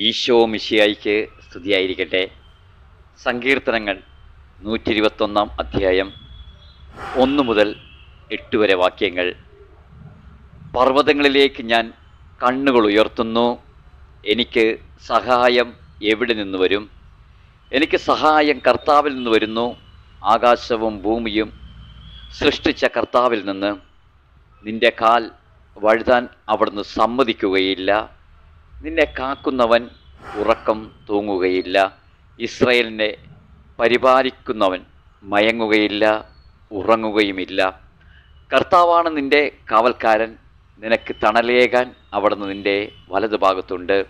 ഈശോ മിശിയായിക്ക് സ്തുതിയായിരിക്കട്ടെ. സങ്കീർത്തനങ്ങൾ നൂറ്റി ഇരുപത്തൊന്നാം അധ്യായം ഒന്ന് മുതൽ എട്ട് വരെ വാക്യങ്ങൾ. പർവതങ്ങളിലേക്ക് ഞാൻ കണ്ണുകൾ ഉയർത്തുന്നു. എനിക്ക് സഹായം എവിടെ നിന്ന് വരും? എനിക്ക് സഹായം കർത്താവിൽ നിന്ന് വരുന്നു. ആകാശവും ഭൂമിയും സൃഷ്ടിച്ച കർത്താവിൽ നിന്ന്. നിന്റെ കാൽ വഴുതാൻ അവിടുന്ന് സമ്മതിക്കുകയില്ല. നിന്നെ കാക്കുന്നവൻ ഉറക്കം തൂങ്ങുകയില്ല. ഇസ്രയേലിനെ പരിപാലിക്കുന്നവൻ മയങ്ങുകയില്ല ഉറങ്ങുകയുമില്ല. കർത്താവാണ് നിന്റെ കാവൽക്കാരൻ. നിനക്ക് തണലേകാൻ അവിടുന്ന് നിന്റെ വലതുഭാഗത്തുണ്ട്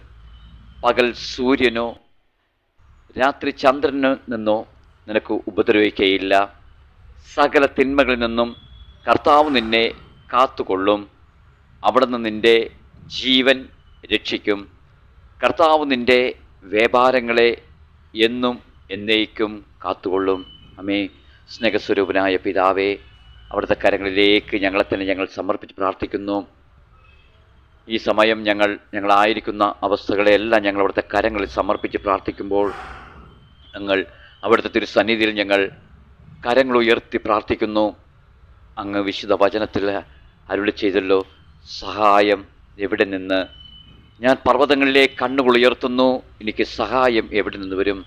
പകൽ സൂര്യനോ രാത്രി ചന്ദ്രനോ നിന്നോ നിനക്ക് ഉപദ്രവിക്കുകയില്ല സകല തിന്മകളിൽ നിന്നും കർത്താവ് നിന്നെ കാത്തുകൊള്ളും. അവിടുന്ന് നിന്റെ ജീവൻ രക്ഷിക്കും. കർത്താവ് നിന്റെ വ്യാപാരങ്ങളെ എന്നും എന്നേക്കും കാത്തുകൊള്ളും. അമേ സ്നേഹസ്വരൂപനായ പിതാവേ അവിടുത്തെ കരങ്ങളിലേക്ക് ഞങ്ങളെ തന്നെ ഞങ്ങൾ സമർപ്പിച്ച് പ്രാർത്ഥിക്കുന്നു. ഈ സമയം ഞങ്ങൾ ഞങ്ങളായിരിക്കുന്ന അവസ്ഥകളെല്ലാം ഞങ്ങൾ അവിടുത്തെ കരങ്ങളിൽ സമർപ്പിച്ച് പ്രാർത്ഥിക്കുമ്പോൾ ഞങ്ങൾ അവിടുത്തെ തിരുസന്നിധിയിൽ ഞങ്ങൾ കരങ്ങൾ ഉയർത്തി പ്രാർത്ഥിക്കുന്നു. അങ്ങ് വിശുദ്ധ വചനത്തിൽ അരുളി ചെയ്തല്ലോ സഹായം എവിടെ നിന്ന് ഞാൻ പർവതങ്ങളിലെ കണ്ണുകളുയർത്തുന്നു എനിക്ക് സഹായം എവിടെ നിന്ന് വരും?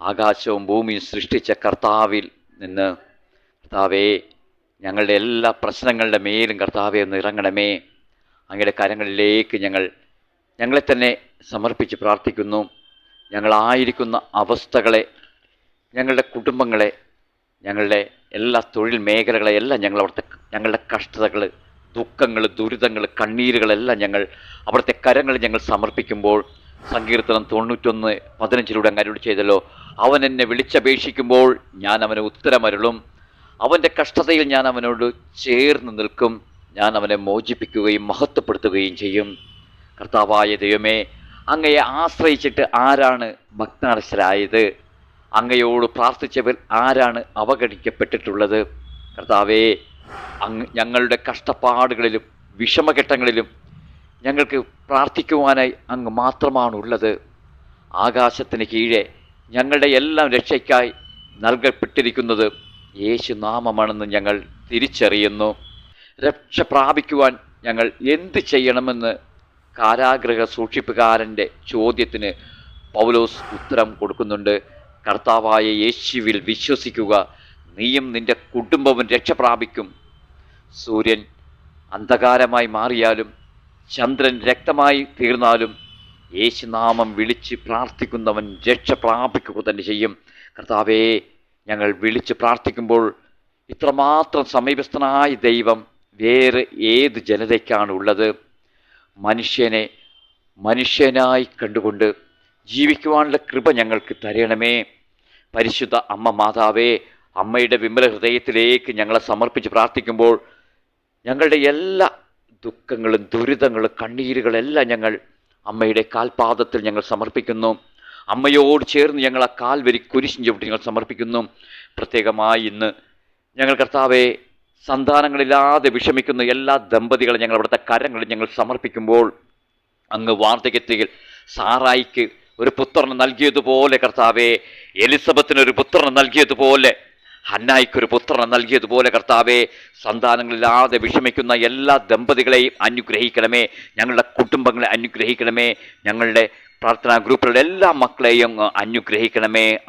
ആകാശവും ഭൂമിയും സൃഷ്ടിച്ച കർത്താവിൽ നിന്ന്. കർത്താവേ ഞങ്ങളുടെ എല്ലാ പ്രശ്നങ്ങളുടെ മേലും കർത്താവെ ഒന്ന് ഇറങ്ങണമേ. അങ്ങയുടെ കരങ്ങളിലേക്ക് ഞങ്ങൾ ഞങ്ങളെ തന്നെ സമർപ്പിച്ച് പ്രാർത്ഥിക്കുന്നു. ഞങ്ങളായിരിക്കുന്ന അവസ്ഥകളെ ഞങ്ങളുടെ കുടുംബങ്ങളെ ഞങ്ങളുടെ എല്ലാ തൊഴിൽ മേഖലകളെ എല്ലാം ഞങ്ങൾ അവിടുത്തെ ഞങ്ങളുടെ കഷ്ടതകൾ ദുഃഖങ്ങൾ ദുരിതങ്ങൾ കണ്ണീരുകളെല്ലാം ഞങ്ങൾ അവിടുത്തെ കരങ്ങൾ ഞങ്ങൾ സമർപ്പിക്കുമ്പോൾ സങ്കീർത്തനം തൊണ്ണൂറ്റൊന്ന് പതിനഞ്ചിലൂടെ അങ്ങ് ചെയ്തല്ലോ. അവൻ എന്നെ വിളിച്ചപേക്ഷിക്കുമ്പോൾ ഞാൻ അവന് ഉത്തരമരുളും. അവന്റെ കഷ്ടതയിൽ ഞാൻ അവനോട് ചേർന്ന് നിൽക്കും. ഞാൻ അവനെ മോചിപ്പിക്കുകയും മഹത്വപ്പെടുത്തുകയും ചെയ്യും. കർത്താവായ ദൈവമേ അങ്ങയെ ആശ്രയിച്ചിട്ട് ആരാണ് ഭക്തനടശരായത് അങ്ങയോട് പ്രാർത്ഥിച്ചവർ ആരാണ് അവഗണിക്കപ്പെട്ടിട്ടുള്ളത്? കർത്താവേ അങ്ങ് ഞങ്ങളുടെ കഷ്ടപ്പാടുകളിലും വിഷമഘട്ടങ്ങളിലും ഞങ്ങൾക്ക് പ്രാർത്ഥിക്കുവാനായി അങ്ങ് മാത്രമാണുള്ളത്. ആകാശത്തിന് കീഴെ ഞങ്ങളുടെ എല്ലാം രക്ഷയ്ക്കായി നൽകപ്പെട്ടിരിക്കുന്നത് യേശു നാമമാണെന്ന് ഞങ്ങൾ തിരിച്ചറിയുന്നു. രക്ഷ പ്രാപിക്കുവാൻ ഞങ്ങൾ എന്ത് ചെയ്യണമെന്ന് കാരാഗ്രഹ സൂക്ഷിപ്പുകാരന്റെ ചോദ്യത്തിന് പൗലോസ് ഉത്തരം കൊടുക്കുന്നുണ്ട്. കർത്താവായ യേശുവിൽ വിശ്വസിക്കുക. നീയും നിന്റെ കുടുംബവും രക്ഷപ്രാപിക്കും സൂര്യൻ അന്ധകാരമായി മാറിയാലും ചന്ദ്രൻ രക്തമായി തീർന്നാലും യേശുനാമം വിളിച്ച് പ്രാർത്ഥിക്കുന്നവൻ രക്ഷ പ്രാപിക്കുക തന്നെ ചെയ്യും. കർത്താവേ ഞങ്ങൾ വിളിച്ച് പ്രാർത്ഥിക്കുമ്പോൾ ഇത്രമാത്രം സമീപസ്ഥനായ ദൈവം വേറെ ഏത് ജനതയ്ക്കാണ് ഉള്ളത്? മനുഷ്യനെ മനുഷ്യനായി കണ്ടുകൊണ്ട് ജീവിക്കുവാനുള്ള കൃപ ഞങ്ങൾക്ക് തരണമേ. പരിശുദ്ധ അമ്മ മാതാവേ അമ്മയുടെ വിമല ഹൃദയത്തിലേക്ക് ഞങ്ങളെ സമർപ്പിച്ച് പ്രാർത്ഥിക്കുമ്പോൾ ഞങ്ങളുടെ എല്ലാ ദുഃഖങ്ങളും ദുരിതങ്ങളും കണ്ണീരുകളെല്ലാം ഞങ്ങൾ അമ്മയുടെ കാൽപാദത്തിൽ ഞങ്ങൾ സമർപ്പിക്കുന്നു. അമ്മയോട് ചേർന്ന് ഞങ്ങൾ ആ കാൽവരി കുരിശിൻ ചവിട്ടി ഞങ്ങൾ സമർപ്പിക്കുന്നു. പ്രത്യേകമായി ഇന്ന് ഞങ്ങൾ കർത്താവെ സന്താനങ്ങളില്ലാതെ വിഷമിക്കുന്ന എല്ലാ ദമ്പതികളും ഞങ്ങൾ അവിടുത്തെ കരങ്ങളിൽ ഞങ്ങൾ സമർപ്പിക്കുമ്പോൾ അങ്ങ് വാർദ്ധക്യത്തിൽ സാറായിക്ക് ഒരു പുത്രനെ നൽകിയതുപോലെ കർത്താവെ എലിസബത്തിന് ഒരു പുത്രനെ നൽകിയതുപോലെ ഹന്നായിക്ക് ഒരു പുത്രനെ നൽകിയതുപോലെ കർത്താവെ സന്താനങ്ങളില്ലാതെ വിഷമിക്കുന്ന എല്ലാ ദമ്പതികളെയും അനുഗ്രഹിക്കണമേ. ഞങ്ങളുടെ കുടുംബങ്ങളെ അനുഗ്രഹിക്കണമേ. ഞങ്ങളുടെ പ്രാർത്ഥനാ ഗ്രൂപ്പിലുള്ള എല്ലാ മക്കളെയും അനുഗ്രഹിക്കണമേ.